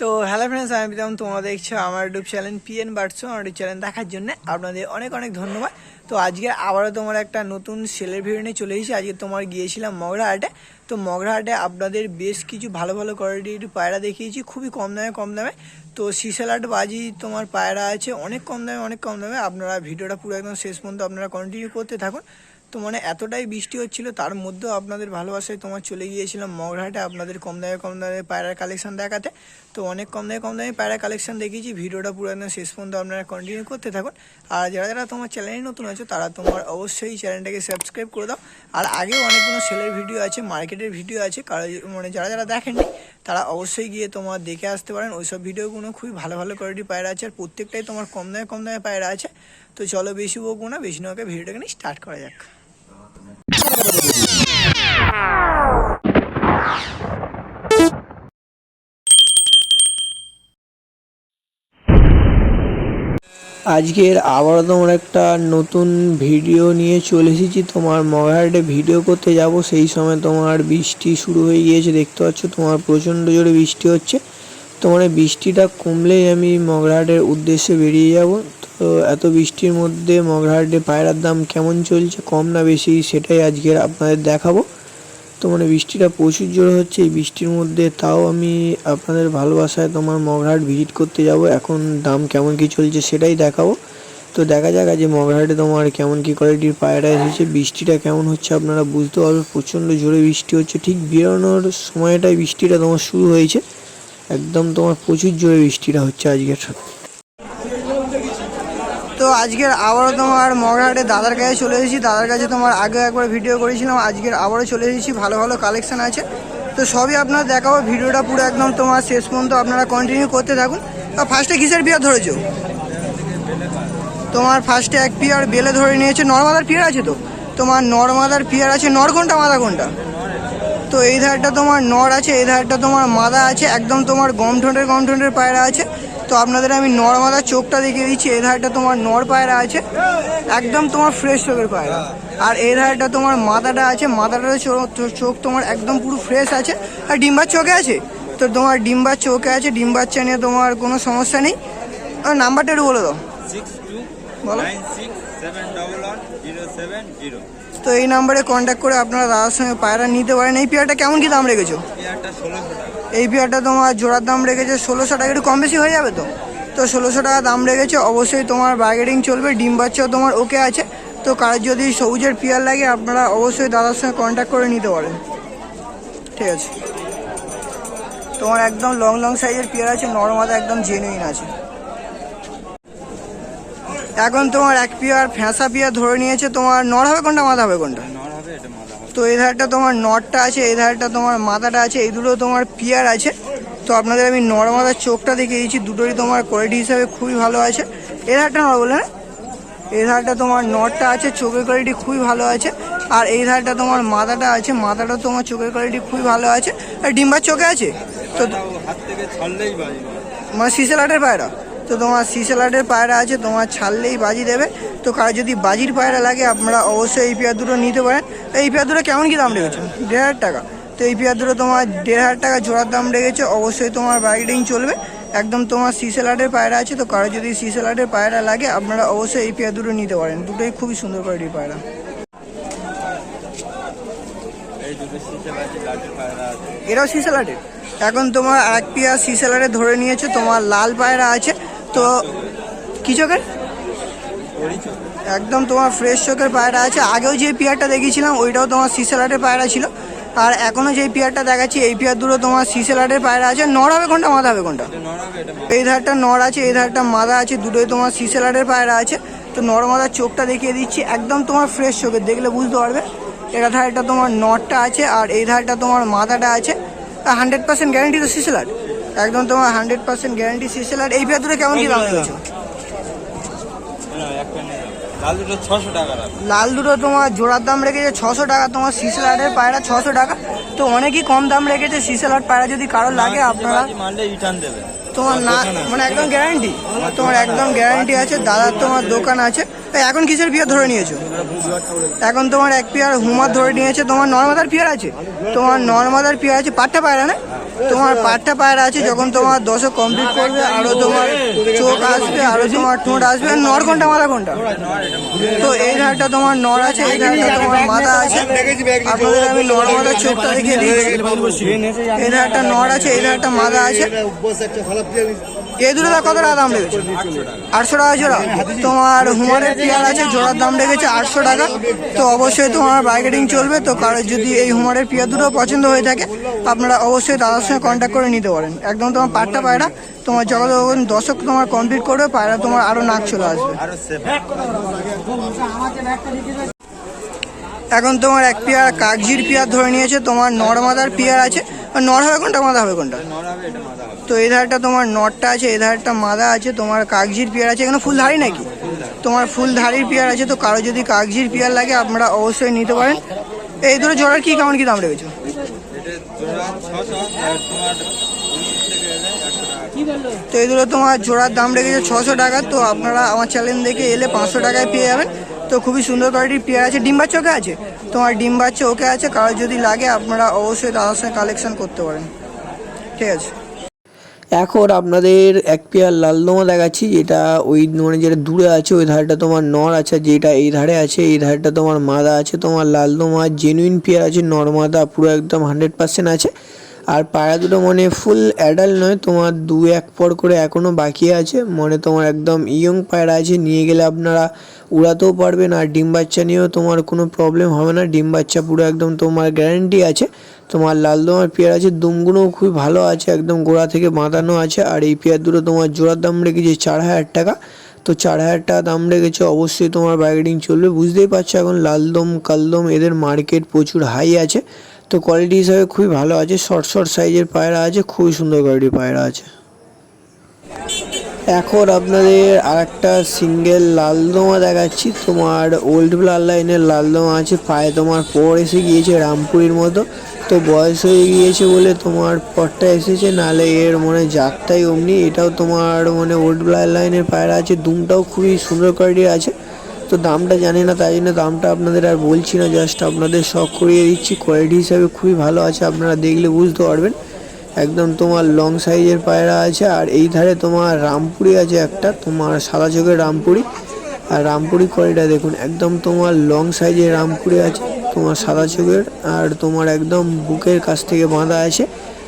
তো hello friends আমি প্রীতম, তোমরা দেখছ আমার ইউটিউব চ্যানেল পিএন বার্ডসো আমার ইউটিউব চ্যানেল দেখার জন্য আপনাদের অনেক অনেক ধন্যবাদ। তো আজকে আবারও তোমার একটা নতুন সেলের ভিডিও নিয়ে চলে এসেছি। আজকে তোমার গিয়েছিলাম মগরা হাটে। তো মগরা হাটে আপনাদের বেশ কিছু ভালো ভালো কোয়ালিটির পায়রা দেখিয়েছি, খুবই কম দামে কম দামে। তো সিসালাট বাজি তোমার পায়রা আছে, অনেক কম দামে, অনেক কম দামে। আপনারা ভিডিওটা পুরো একদম শেষ পর্যন্ত আপনারা কন্টিনিউ করতে থাকুন। তো মানে এতটাই বৃষ্টি হচ্ছিল, তার মধ্যেও আপনাদের ভালোবাসায় তোমার চলে গিয়েছিলাম মগরহাটে আপনাদের কম দামে কম দামে পায়রার কালেকশন দেখাতে। তো অনেক কম দামে কম দামে পায়রা কালেকশন দেখিয়েছি, ভিডিওটা পুরো একদম শেষ পর্যন্ত আপনারা কন্টিনিউ করতে থাকুন। আর যারা যারা তোমার চ্যানেলে নতুন আছো, তারা তোমার অবশ্যই চ্যানেলটাকে সাবস্ক্রাইব করে দাও। আর আগেও অনেকগুলো সেলের ভিডিও আছে মার্কেটের ভিডিও আছে, কারও মানে যারা যারা দেখেননি, তারা অবশ্যই গিয়ে তোমার দেখে আসতে পারেন। ওইসব ভিডিওগুলো খুবই ভালো ভালো কোয়ালিটি পায়রা আছে, আর প্রত্যেকটাই তোমার কম দামে কম দামে পায়রা আছে। তো চলো বেশি বকবো না, বেশি নৌকে ভিডিওটাকে নিয়ে স্টার্ট করা যাক। আজকের আবারও তোমার একটা নতুন ভিডিও নিয়ে চলে এসেছি। তোমার মগাহাটে ভিডিও করতে যাব। সেই সময় তোমার বৃষ্টি শুরু হয়ে গিয়েছে। দেখতে পাচ্ছ তোমার প্রচণ্ড জোরে বৃষ্টি হচ্ছে। তোমার বৃষ্টিটা কমলেই আমি মগরাহাটের উদ্দেশ্যে বেরিয়ে যাব। তো এত বৃষ্টির মধ্যে মগরাহাটে পায়রার দাম কেমন চলছে কম না বেশি সেটাই আজকের আপনাদের দেখাবো। তো মানে বৃষ্টিটা প্রচুর জোরে হচ্ছে, এই বৃষ্টির মধ্যে তাও আমি আপনাদের ভালোবাসায় তোমার মগরাহাট ভিজিট করতে যাব। এখন দাম কেমন কি চলছে সেটাই দেখাবো। তো দেখা যাক আজ মগরাহাটে তোমার কেমন কি কোয়ালিটির পায়রা এসেছে, বৃষ্টিটা কেমন হচ্ছে আপনারা বুঝতে পারবেন, প্রচণ্ড জোরে বৃষ্টি হচ্ছে। ঠিক বেরোনোর সময়টাই বৃষ্টিটা তোমার শুরু হয়েছে, একদম তোমার প্রচুর জোরে বৃষ্টিটা হচ্ছে আজকের। তো আজকের আবারও তোমার মগরাহাটে দাদার কাছে চলে এসেছি। দাদার কাছে তোমার আগে একবার ভিডিও করেছিলাম, আজকের আবারও চলে এসেছি। ভালো ভালো কালেকশন আছে। তো সবই আপনারা দেখাবো, ভিডিওটা পুরো একদম তোমার শেষ পর্যন্ত আপনারা কন্টিনিউ করতে থাকুন। তো ফার্স্টে কিসের পিয়ার ধরেছো? তোমার ফার্স্টে এক পিয়ার বেলে ধরে নিয়েছে, নর্মাদার পিয়ার আছে তো? তোমার নর্মাদার পিয়ার আছে নর কোনটা মাদা কোনটা তো এই ধারটা তোমার নর আছে, এই ধারটা তোমার মাদা আছে, একদম তোমার গম ঠোঁটের গম ঠোঁটের পায়রা আছে। তো আপনাদের আমি নরমাদার চোখটা দেখিয়ে দিচ্ছি, এই ধারটা তোমার নর পায়রা আছে, একদম তোমার ফ্রেশ চোখের পায়রা। আর এই ধারটা তোমার মাথাটা আছে, মাথাটার চো- চো- চোখ তোমার একদম পুরো ফ্রেশ আছে। আর ডিম্বার চোখে আছে? তো তোমার ডিম্বার চোখে আছে ডিম বাচ্চা নিয়ে তোমার কোনো সমস্যা নেই। নাম্বারটা একটু বলে দাও। তো এই নাম্বারে কন্ট্যাক্ট করে আপনারা দাদার সঙ্গে পায়রা নিতে পারেন। এই পেয়ারটা কেমন কি দাম রেখেছো? এই পেয়ারটা তোমার জোড়ার দাম রেখেছে ষোলোশো টাকা, একটু কম বেশি হয়ে যাবে তো? তো ষোলোশো টাকা দাম রেখেছে, অবশ্যই তোমার বার্গেটিং চলবে, ডিম বাচ্চাও তোমার ওকে আছে। তো কার যদি সবুজের পেয়ার লাগে, আপনারা অবশ্যই দাদার সঙ্গে কন্ট্যাক্ট করে নিতে পারেন। ঠিক আছে। তোমার একদম লং লং সাইজের পেয়ার আছে নর্মাদা একদম জেনুইন আছে। এখন তোমার এক পেয়ার ফ্যাঁসা পেয়ার ধরে নিয়েছে, তোমার নর হবে কোনটা, মাথা হবে কোনটা নর হবে এটা মাদা হবে তো এই ধারটা তোমার নটটা আছে, এই ধারটা তোমার মাথাটা আছে, এই দুটো তোমার পিয়ার আছে। তো আপনাদের আমি নর মাথার চোখটা দেখে দিয়েছি দুটোরই তোমার কোয়ালিটি হিসাবে খুবই ভালো আছে। এই ধারটা নর বলে না এই ধারটা তোমার নটটা আছে, চোখের কোয়ালিটি খুবই ভালো আছে। আর এই ধারটা তোমার মাথাটা আছে, মাথাটা তোমার চোখের কোয়ালিটি খুবই ভালো আছে। আর ডিম্বার চোখে আছে? তো মানে সিসেলাটের পায়রা? তো তোমার সিসেলাটের পায়রা আছে, তোমার ছাড়লেই বাজি দেবে। তো কার যদি বাজির পায়রা লাগে, আপনারা অবশ্যই এই পেয়ার দুটো নিতে পারেন। এই পেয়ার দুটো কেমন কি দাম রেখেছে দেড় হাজার টাকা। তো এই পেয়ার দুটো তোমার দেড় হাজার টাকা জোড়ার দাম রেখেছে অবশ্যই তোমার বাইডিং চলবে। একদম তোমার সিসেলাটের পায়রা আছে। তো কারও যদি সিসেলাটের পায়রা লাগে আপনারা অবশ্যই এই পেয়ার দুটো নিতে পারেন। দুটোই খুবই সুন্দর কোয়ালিটির পায়রা। এরাও সিসেলাটের এখন তোমার এক পেয়ার সিসেলারে ধরে নিয়েছে তোমার লাল পায়রা আছে। তো কি চোখের? একদম তোমার ফ্রেশ চোখের পায়রা আছে। আগেও যে পেয়ারটা দেখেছিলাম ওইটাও তোমার সিসেলাটের পায়রা ছিল। আর এখনও যে পেয়ারটা দেখাচ্ছি এই পেয়ার দুটো তোমার সিসেলাটের পায়রা আছে। নর হবে কোনটা মাথা হবে কোনটা এই ধারটা নর আছে এই ধারটা মাদা আছে দুটোই তোমার সিসেলাটের পায়রা আছে। তো নর মাদার চোখটা দেখিয়ে দিচ্ছি একদম তোমার ফ্রেশ চোখের দেখলে বুঝতে পারবে। এটা ধারটা তোমার নটটা আছে আর এই ধারটা তোমার মাদাটা আছে। হান্ড্রেড পার্সেন্ট গ্যারান্টি তো সিসেলাট একদম তোমার হান্ড্রেড পার্সেন্ট গ্যারান্টি সিসেলাট এই পেয়ার দুটো কেমন কি দাম যাও। লাল দুটো ছশো টাকা লাল দুটো তোমার জোড়ার দাম রেখেছে ছশো টাকা তোমার সিসেলাটের পায়রা ছশো টাকা। তো অনেকই কম দাম রেখেছে সিসেলাট পায়রা যদি কারও লাগে আপনারা মারলে রিটার্ন দেবে। তোমার না মানে একদম গ্যারান্টি তোমার একদম গ্যারান্টি আছে দাদার তোমার দোকান আছে। এখন কিসের পিয়ার ধরে নিয়েছো? এখন তোমার এক পিয়ার হুমার ধরে নিয়েছে তোমার নর্মাদার পিয়ার আছে। তোমার নর্মাদার পিয়ার আছে পাট্টা পায়রা না? তোমার পাটটা পায়ের আছে, যখন তোমার দশক কমপ্লিট করবে, আরও তোমার চোখ আসবে, আরও তোমার ঠোঁট আসবে নর ঘণ্টা মাথা ঘণ্টা তো এই ধারটা তোমার নর আছে, এই ধারটা তোমার মাথা আছে। আপনাদের আমি নর মাথার চোখটা দেখিয়ে দিয়েছি এই ধারটা নর আছে, এই ধারটা মাথা আছে। এই দুটো কত টাকা দাম রেখেছে আটশো টাকা জোড়া। তোমার হুমারের পেয়ার আছে, জোড়ার দাম রেখেছে আটশো টাকা। তো অবশ্যই তোমার মার্কেটিং চলবে, তো কারও যদি এই হুমারের পেয়ার দুটো পছন্দ হয়ে থাকে, আপনারা অবশ্যই দাদার সঙ্গে কন্ট্যাক্ট করে নিতে পারেন। একদম তোমার পাটটা পায়রা, তোমার যখন দশক তোমার কমপ্লিট করবে, পায়রা তোমার আরও নাক চলে আসবে। এখন তোমার এক পেয়ার কাগজির পেয়ার ধরে নিয়েছে, তোমার নর মাদার পেয়ার আছে নর হবে কোনটা মাদা হবে কোনটা? নর হবে এটা মাথা হবে। তো এই ধারটা তোমার নটটা আছে এই ধারটা মাদা আছে তোমার কাগজির পেয়ার আছে এখানে ফুলধারি নাকি? তোমার ফুলধারির পেয়ার আছে তো কারও যদি কাগজির পেয়ার লাগে আপনারা অবশ্যই নিতে পারেন। এই দুটো জোড়ার কি কেমন কি দাম রেখেছো? এটা জোড়া ছশো আর তোমার উনিশ থেকে এলে একশো টাকা তো এই দুটো তোমার জোড়ার দাম রেখেছে ছশো টাকা তো আপনারা আমার চ্যানেল দেখে এলে পাঁচশো টাকায় পেয়ে যাবেন। তো খুবই সুন্দর কোয়ালিটির পেয়ার আছে ডিম বাচ্চা ওকে আছে? তোমার ডিম বাচ্চা ওকে আছে, কারও যদি লাগে আপনারা অবশ্যই তাদের সঙ্গে কালেকশন করতে পারেন। ঠিক আছে? এখন আপনাদের এক পেয়ার লাল দোমা দেখাচ্ছি, যেটা ওই মানে যেটা দূরে আছে, ওই ধারটা তোমার নর আছে, যেটা এই ধারে আছে, এই ধারটা তোমার মাদা আছে, তোমার লাল দোমা জেনুইন পেয়ার আছে, নর মাদা পুরো একদম হান্ড্রেড পার্সেন্ট আছে। আর পায়রা দুটো মানে ফুল অ্যাডাল্ট নয়, তোমার দু এক পর করে এখনও বাকি আছে। মানে তোমার একদম ইয়ং পায়রা আছে, নিয়ে গেলে আপনারা উড়াতেও পারবেন আর ডিম বাচ্চা নিয়েও তোমার কোনো প্রবলেম হবে না। ডিম বাচ্চা পুরো একদম তোমার গ্যারেন্টি আছে। তোমার লাল দমার পেয়ার আছে দুমগুলোও খুবই ভালো আছে, একদম গোড়া থেকে বাঁধানো আছে। আর এই পেয়ার দুটো তোমার জোড়ার দাম রেখেছে চার হাজার টাকা। তো চার হাজার টাকা দাম রেখেছে, অবশ্যই তোমার বার্গেনিং চলবে। বুঝতেই পারছ এখন লালদম কালদম এদের মার্কেট প্রচুর হাই আছে। তো কোয়ালিটি হিসাবে খুবই ভালো আছে শর্ট শর্ট সাইজের পায়রা আছে, খুবই সুন্দর কোয়ালিটির পায়রা আছে। এখন আপনাদের আর একটা সিঙ্গেল লালদমা দেখাচ্ছি, তোমার ওল্ড ব্লাড লাইনের লালদমা আছে, পায়ে তোমার পর এসে গিয়েছে রামপুরির মতো। তো বয়স হয়ে গিয়েছে বলে তোমার পরটা এসেছে নালে এর মানে জাতটাই অমনি, এটাও তোমার মানে ওল্ড ব্লাড লাইনের পায়রা আছে, দুমটাও খুবই সুন্দর কোয়ালিটির আছে। তো দামটা জানি না, তাই জন্য দামটা আপনাদের আর বলছি না জাস্ট আপনাদের শখ করিয়ে দিচ্ছি। কোয়ালিটি হিসাবে খুবই ভালো আছে, আপনারা দেখলে বুঝতে পারবেন। একদম তোমার লং সাইজের পায়রা আছে, আর এই ধারে তোমার রামপুরি আছে একটা, তোমার সাদা চোখের রামপুরি। আর রামপুরি কোয়ালিটা দেখুন, একদম তোমার লং সাইজের রামপুরি আছে, তোমার সাদা চোখের, আর তোমার একদম বুকের কাছ থেকে বাঁধা আছে।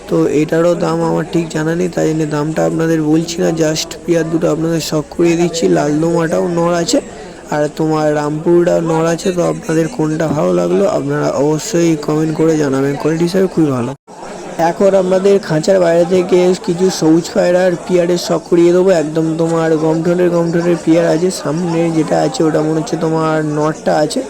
তো এটারও দাম আমার ঠিক জানা নেই, তাই জন্য দামটা আপনাদের বলছি না জাস্ট পিয়ার দুটো আপনাদের শখ করিয়ে দিচ্ছি, লাল দোমাটাও নড় আছে। আর তোমার রামপুরটাও নড় আছে, তো আপনাদের কোনটা ভালো লাগল আপনারা অবশ্যই কমেন্ট করে জানাবেন। কোয়ালিটি হিসাবে খুবই ভালো। এখন আমাদের খাঁচার বাইরে থেকে কিছু সবুজ পায়রার পিয়ারের শখ করিয়ে দেবো। একদম তোমার গমঠনের গমঠনের পিয়ার আছে, সামনে যেটা আছে ওটা মনে হচ্ছে তোমার নটটা আছে,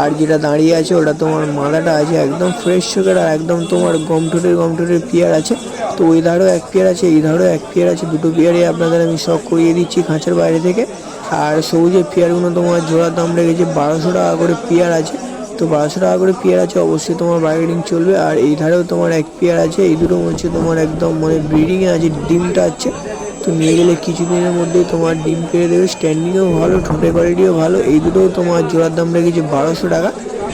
আর যেটা দাঁড়িয়ে আছে ওটা তোমার মালাটা আছে, একদম ফ্রেশ চোখের আর একদম তোমার গমঠনের গমঠনের পিয়ার আছে। তো ওই ধারেও এক পেয়ার আছে, এই ধারেও এক পেয়ার আছে, দুটো পেয়ারে আপনাদের আমি শখ করিয়ে দিচ্ছি খাঁচার বাইরে থেকে। আর সবুজের পেয়ারগুলো তোমার জোড়ার দাম রেখেছে বারোশো টাকা করে পেয়ার আছে। তো বারোশো টাকা করে পেয়ার আছে, অবশ্যই তোমার বার্গেনিং চলবে। আর এই ধারেও তোমার এক পেয়ার আছে, এই দুটো হচ্ছে তোমার একদম মানে ব্রিডিংয়ে আছে ডিমটা আছে তো নিয়ে গেলে কিছুদিনের মধ্যেই তোমার ডিম পেয়ে দেবে স্ট্যান্ডিংও ভালো, ঠোঁটের কোয়ালিটিও ভালো। এই দুটোও তোমার জোড়ার দাম রেখেছে বারোশো টাকা।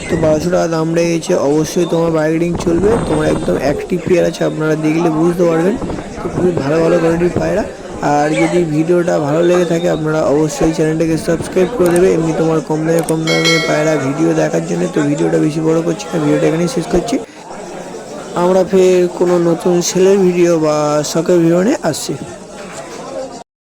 তো বারোশো টাকা দাম রেখেছে অবশ্যই তোমার বার্গেনিং চলবে, তোমার একদম অ্যাক্টিভ পেয়ার আছে, আপনারা দেখলে বুঝতে পারবেন। তো খুবই ভালো ভালো কোয়ালিটির পায়রা। আর যদি ভিডিওটা ভালো লেগে থাকে, আপনারা অবশ্যই চ্যানেলটাকে সাবস্ক্রাইব করে দেবে। এমনি তোমার কম দামে কম দামে পায়রা ভিডিও দেখার জন্য তো ভিডিওটা বেশি বড় করছি না, ভিডিওটা এখানেই শেষ করছি। আমরা ফের কোনো নতুন সেলের ভিডিও বা শখের ভিডিও নিয়ে আসছি।